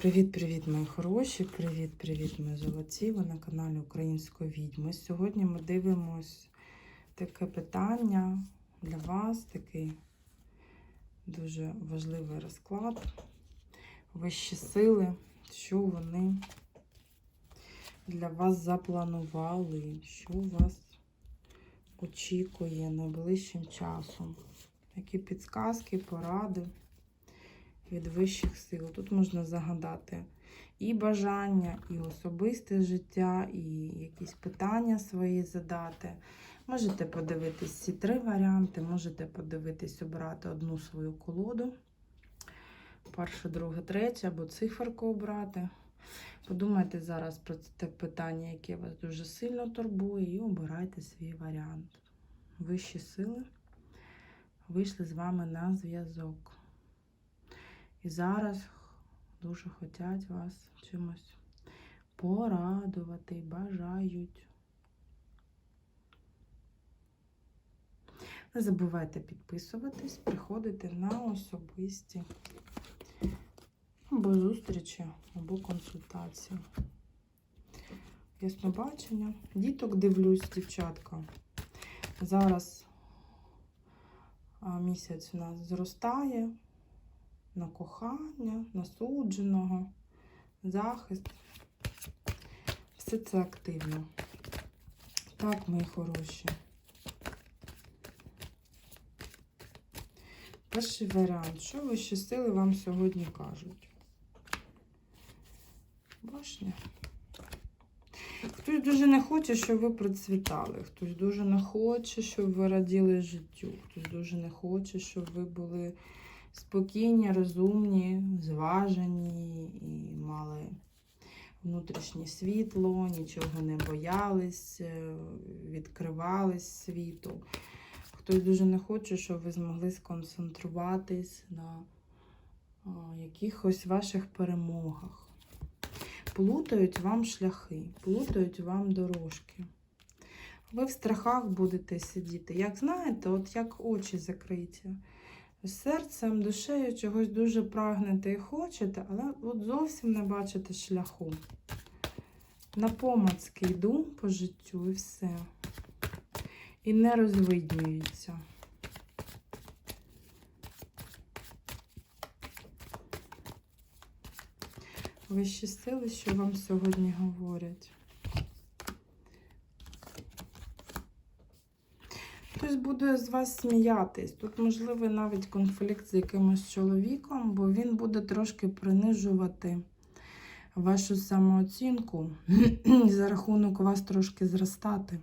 Привіт-привіт, мої хороші! Привіт-привіт, мої золоті! Ви на каналі Української відьми. Сьогодні ми дивимось таке питання для вас, такий дуже важливий розклад. Вищі сили, що вони для вас запланували, що вас очікує найближчим часом. Які підсказки, поради від вищих сил. Тут можна загадати і бажання, і особисте життя, і якісь питання свої задати. Можете подивитись ці три варіанти, можете подивитись, обрати одну свою колоду. Перше, друге, третє, або циферку обрати. Подумайте зараз про те питання, яке вас дуже сильно турбує, і обирайте свій варіант. Вищі сили вийшли з вами на зв'язок. І зараз дуже хочуть вас чимось порадувати, бажають. Не забувайте підписуватись, приходити на особисті або зустрічі, або консультації. Яснобачення. Діток дивлюсь, дівчатка. Зараз місяць у нас зростає на кохання, на судженого, захист. Все це активно. Так, мої хороші. Перший варіант. Що вищі сили вам сьогодні кажуть? Башня. Хтось дуже не хоче, щоб ви процвітали. Хтось дуже не хоче, щоб ви раділи життю. Хтось дуже не хоче, щоб ви були спокійні, розумні, зважені і мали внутрішнє світло, нічого не боялись, відкривались світу. Хтось дуже не хоче, щоб ви змогли сконцентруватись на якихось ваших перемогах. Плутають вам шляхи, плутають вам дорожки. Ви в страхах будете сидіти. Як знаєте, от як очі закриті серцем, душею чогось дуже прагнете і хочете, але от зовсім не бачите шляху. На помацки йду по життю і все. І не розвиднюється. Вищі сили, що вам сьогодні говорять. Хтось буде з вас сміятись. Тут, можливий навіть конфлікт з якимось чоловіком, бо він буде трошки принижувати вашу самооцінку і за рахунок вас трошки зростати.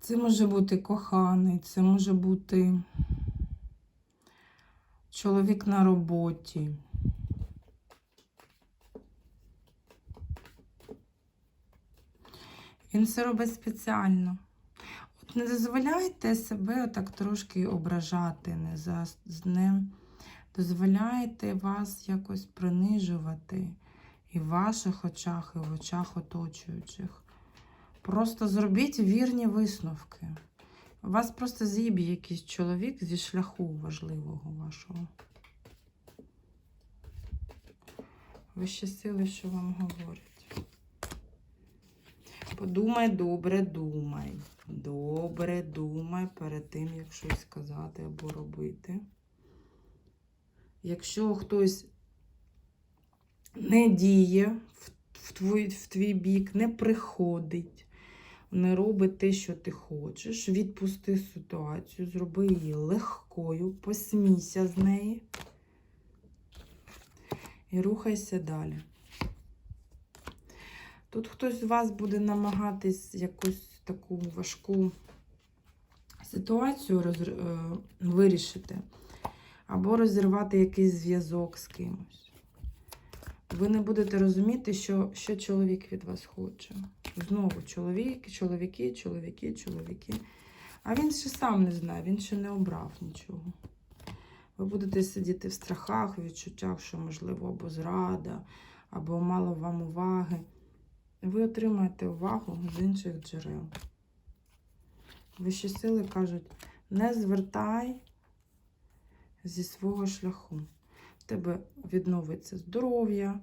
Це може бути коханий, це може бути чоловік на роботі. Він це робить спеціально. От не дозволяйте себе так трошки ображати, не, за, не дозволяйте вас якось принижувати і в ваших очах, і в очах оточуючих. Просто зробіть вірні висновки. Вас просто з'їб'є якийсь чоловік зі шляху важливого вашого. Вищі сили, що вам говорять. Подумай, добре думай. Добре думай перед тим, як щось сказати або робити. Якщо хтось не діє в твій, в твій бік, не приходить, не робить те, що ти хочеш, відпусти ситуацію, зроби її легкою, посмійся з неї і рухайся далі. Тут хтось з вас буде намагатись якусь таку важку ситуацію роз... е, вирішити, або розірвати якийсь зв'язок з кимось. Ви не будете розуміти, що, що чоловік від вас хоче. Знову чоловік, чоловіки, чоловіки, чоловіки. А він ще сам не знає, він ще не обрав нічого. Ви будете сидіти в страхах, в відчуттях, що, можливо, або зрада, або мало вам уваги ви отримаєте увагу з інших джерел. Вищі сили кажуть, не звертай зі свого шляху. В тебе відновиться здоров'я,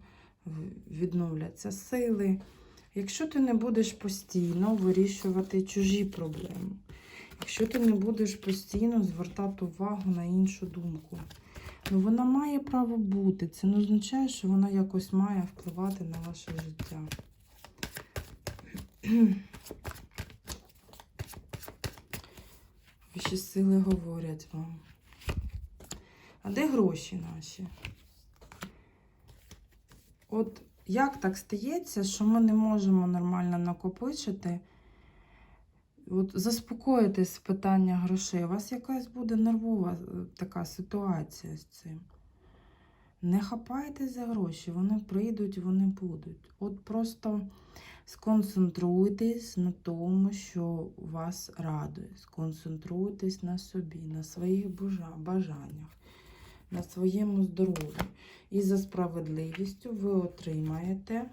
відновляться сили. Якщо ти не будеш постійно вирішувати чужі проблеми, якщо ти не будеш постійно звертати увагу на іншу думку, ну вона має право бути. Це не означає, що вона якось має впливати на ваше життя. Вищі сили говорять вам. А де гроші наші? От як так стається, що ми не можемо нормально накопичити? От заспокоїтесь з питання грошей. У вас якась буде нервова е, така ситуація з цим. Не хапайтесь за гроші, вони прийдуть, вони будуть. От просто сконцентруйтесь на тому, що вас радує. Сконцентруйтесь на собі, на своїх бажаннях, на своєму здоров'ю. І за справедливістю ви отримаєте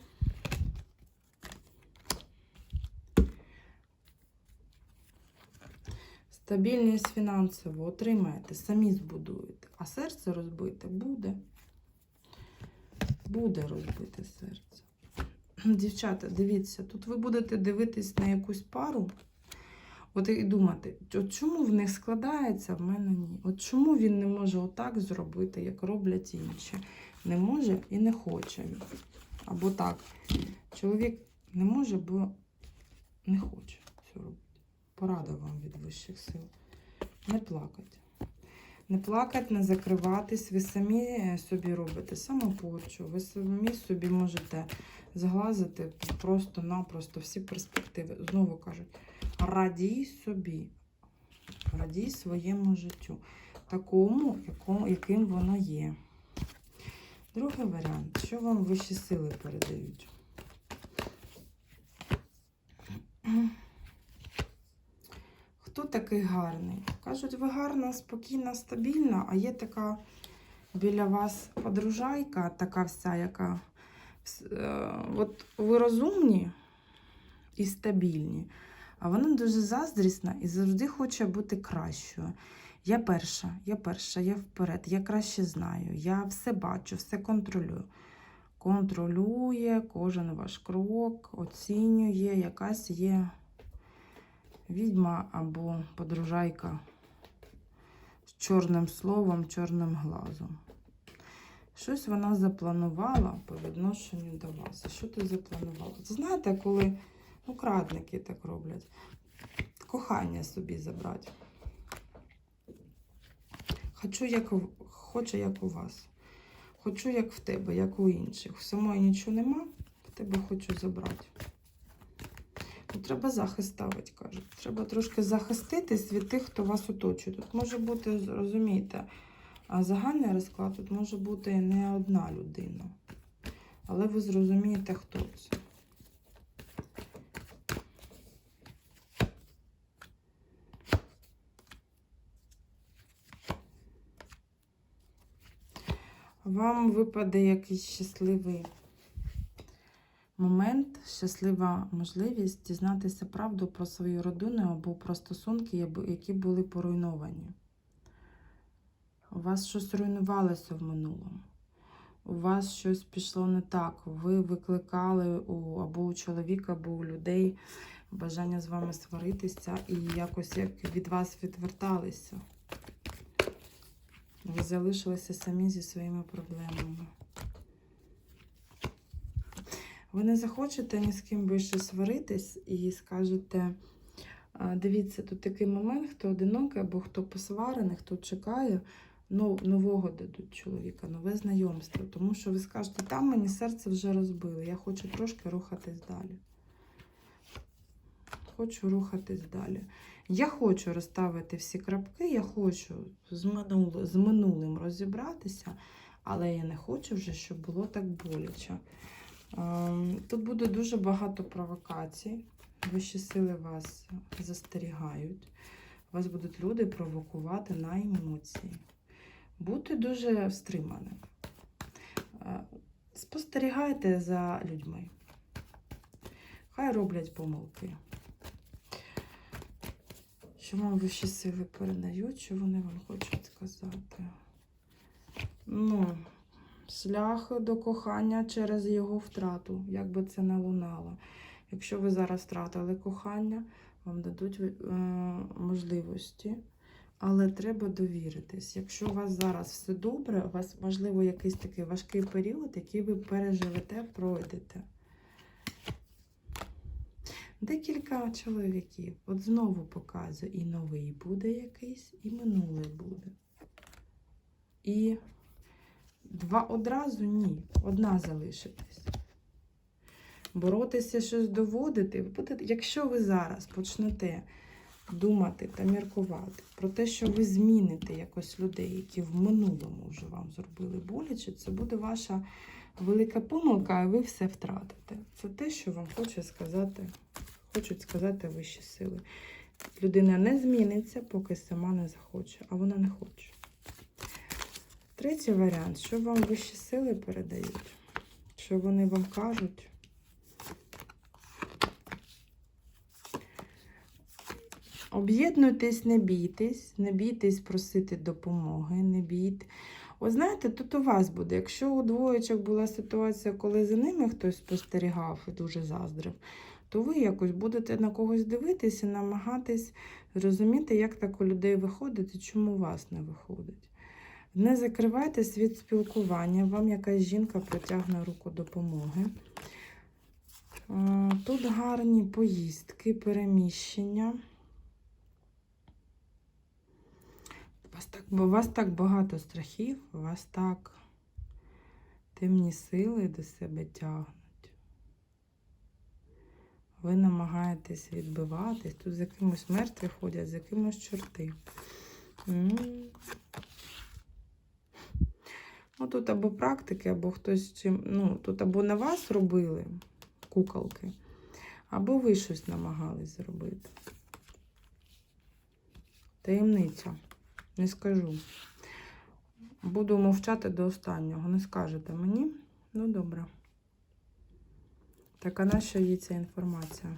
стабільність фінансово отримаєте, самі збудуєте. А серце розбите буде. Буде розбите серце. Дівчата, дивіться, тут ви будете дивитись на якусь пару. От і думати, от чому в них складається, в мене ні. От чому він не може отак зробити, як роблять інші. Не може і не хоче. Або так. Чоловік не може, бо не хоче це робити. Порада вам від вищих сил. Не плакати. Не плакати, не закриватись. Ви самі е, собі робите самопорчу, ви самі собі можете зглазити просто-напросто всі перспективи. Знову кажуть, радій собі, радій своєму життю, такому, якому, яким воно є. Другий варіант, що вам вищі сили передають? Хто такий гарний? Кажуть, ви гарна, спокійна, стабільна, а є така біля вас подружайка, така вся, яка. Е, От ви розумні і стабільні, а вона дуже заздрісна і завжди хоче бути кращою. Я перша, я перша, я вперед, я краще знаю, я все бачу, все контролюю. Контролює кожен ваш крок, оцінює, якась є відьма або подружайка з чорним словом, чорним глазом. Щось вона запланувала по відношенню до вас. Що ти запланувала? Це знаєте, коли ну, крадники так роблять, кохання собі забрати. Хочу, як хочу, як у вас. Хочу, як в тебе, як у інших. В Самої нічого нема, в тебе хочу забрати. Ну, треба захист ставити, кажуть. Треба трошки захиститись від тих, хто вас оточує. Тут може бути, розумієте, а загальний розклад тут може бути не одна людина. Але ви зрозумієте, хто це. Вам випаде якийсь щасливий момент, щаслива можливість дізнатися правду про свою родину або про стосунки, які були поруйновані. У вас щось руйнувалося в минулому. У вас щось пішло не так. Ви викликали у, або у чоловіка, або у людей бажання з вами сваритися і якось як від вас відверталися. Ви залишилися самі зі своїми проблемами. Ви не захочете ні з ким більше сваритись і скажете: дивіться, тут такий момент, хто одинокий або хто посварений, хто чекає, нового дадуть чоловіка, нове знайомство. Тому що ви скажете, там мені серце вже розбили, я хочу трошки рухатись далі. Хочу рухатись далі. Я хочу розставити всі крапки, я хочу з, минул, з минулим розібратися, але я не хочу вже, щоб було так боляче. Ем, Тут буде дуже багато провокацій. Вищі сили вас застерігають. Вас будуть люди провокувати на емоції. Бути дуже стриманим. Е, Спостерігайте за людьми. Хай роблять помилки. Що вам вищі сили передають, що вони вам хочуть сказати? Ну, шлях до кохання через його втрату, як би це не лунало. Якщо ви зараз втратили кохання, вам дадуть е, можливості, але треба довіритись. Якщо у вас зараз все добре, у вас можливо якийсь такий важкий період, який ви переживете, пройдете. Декілька чоловіків. От знову показую, і новий буде якийсь, і минулий буде. І два одразу ні. Одна залишитесь. Боротися, щось доводити. Якщо ви зараз почнете думати та міркувати про те, що ви зміните якось людей, які в минулому вже вам зробили боляче, це буде ваша велика помилка, і ви все втратите. Це те, що вам хоче сказати, хочуть сказати вищі сили. Людина не зміниться, поки сама не захоче, а вона не хоче. Третій варіант, що вам вищі сили передають, що вони вам кажуть. Об'єднуйтесь, не бійтесь, не бійтесь просити допомоги, не бійте. От знаєте, тут у вас буде, якщо у двоєчок була ситуація, коли за ними хтось спостерігав і дуже заздрив, то ви якось будете на когось дивитися, намагатись зрозуміти, як так у людей виходить і чому у вас не виходить. Не закривайтесь від спілкування, вам якась жінка протягне руку допомоги. Е, Тут гарні поїздки, переміщення. У вас так, бо у вас так багато страхів, у вас так темні сили до себе тягнуть. Ви намагаєтесь відбиватись. Тут з якимось мертві ходять, з якимось чорти. Ну, тут або практики, або хтось чим. Ну, тут або на вас робили куколки, або ви щось намагались зробити. Таємниця. Не скажу. Буду мовчати до останнього. Не скажете мені? Ну, добре. Так, а на що їй ця інформація?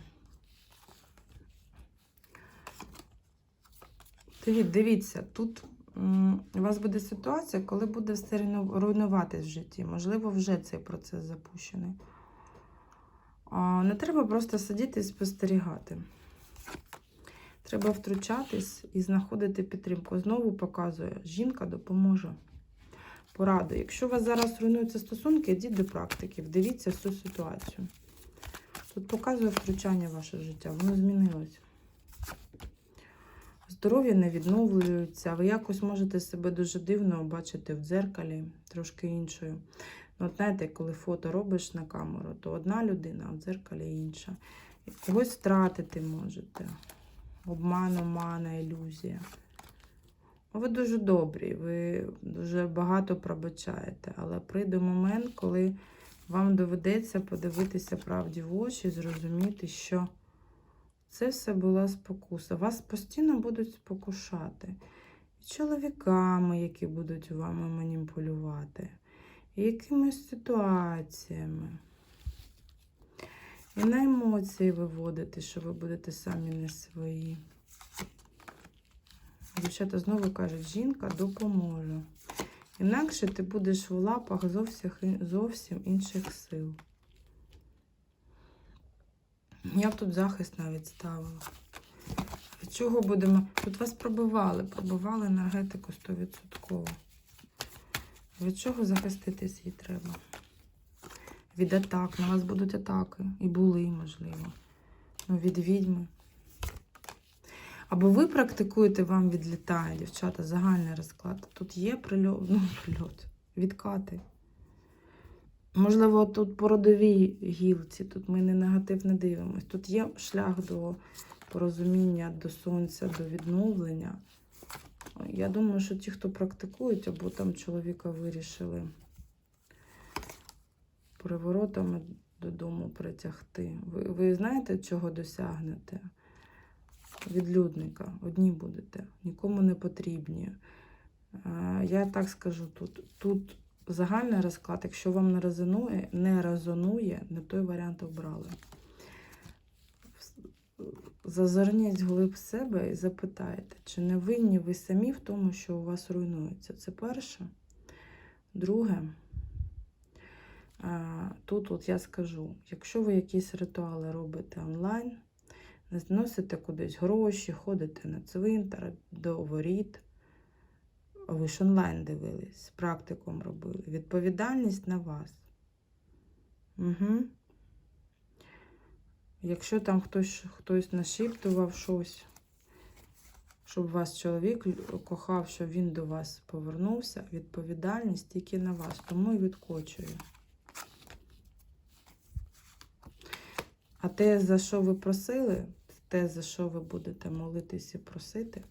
Диві- Дивіться, тут у вас буде ситуація, коли буде все руйну- руйнуватись в житті. Можливо, вже цей процес запущений. Не треба просто сидіти і спостерігати. Треба втручатись і знаходити підтримку. Знову показує, жінка допоможе. Поради. Якщо у вас зараз руйнуються стосунки, йдіть до практиків, дивіться всю ситуацію. Тут показує втручання ваше життя, воно змінилось. Здоров'я не відновлюється, ви якось можете себе дуже дивно бачити в дзеркалі, трошки іншою. Ну, от знаєте, коли фото робиш на камеру, то одна людина, а в дзеркалі інша. Когось втратити можете. Обман, омана, ілюзія. Ви дуже добрі, ви дуже багато пробачаєте, але прийде момент, коли вам доведеться подивитися правді в очі, зрозуміти, що це все була спокуса. Вас постійно будуть спокушати. І чоловіками, які будуть вами маніпулювати, і якимись ситуаціями. І на емоції виводити, що ви будете самі не свої. Дівчата знову кажуть, жінка допоможе. Інакше ти будеш в лапах зовсім, інших сил. Я б тут захист навіть ставила. Від чого будемо? Тут вас пробивали, пробивали енергетику 100%. Від чого захиститись їй треба? Від атак. На вас будуть атаки. І були, можливо. Ну, від відьми. Або ви практикуєте, вам відлітає, дівчата, загальний розклад. Тут є прильот, ну, прильот, відкати. Можливо, тут по родовій гілці, тут ми не негатив не дивимось. Тут є шлях до порозуміння, до сонця, до відновлення. Я думаю, що ті, хто практикують, або там чоловіка вирішили приворотами додому притягти. Ви, ви знаєте, чого досягнете? Відлюдника. Одні будете, нікому не потрібні. Е, Я так скажу тут. Тут загальний розклад, якщо вам не резонує, не резонує, не той варіант обрали. Зазирніть глиб себе і запитайте, чи не винні ви самі в тому, що у вас руйнується. Це перше. Друге, Тут от я скажу, якщо ви якісь ритуали робите онлайн, зносите кудись гроші, ходите на цвинтар, до воріт, ви ж онлайн дивились, практикум робили. Відповідальність на вас. Угу. Якщо там хтось, хтось нашіптував щось, щоб вас чоловік кохав, щоб він до вас повернувся, відповідальність тільки на вас, тому і відкочую. А те, за що ви просили, те, за що ви будете молитись і просити,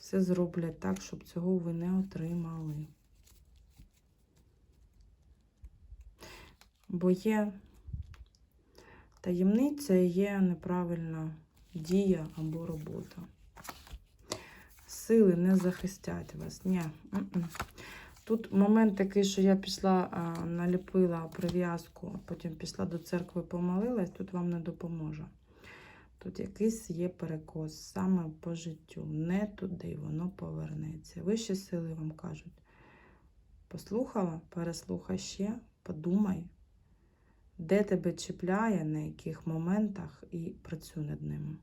все зроблять так, щоб цього ви не отримали. Бо є таємниця і є неправильна дія або робота. Сили не захистять вас. Ні. Тут момент такий, що я пішла, наліпила прив'язку, а потім пішла до церкви, помолилась, тут вам не допоможе. Тут якийсь є перекос саме по життю. Не туди воно повернеться. Вищі сили вам кажуть. Послухала, переслухай ще, подумай, де тебе чіпляє, на яких моментах, і працюй над ними.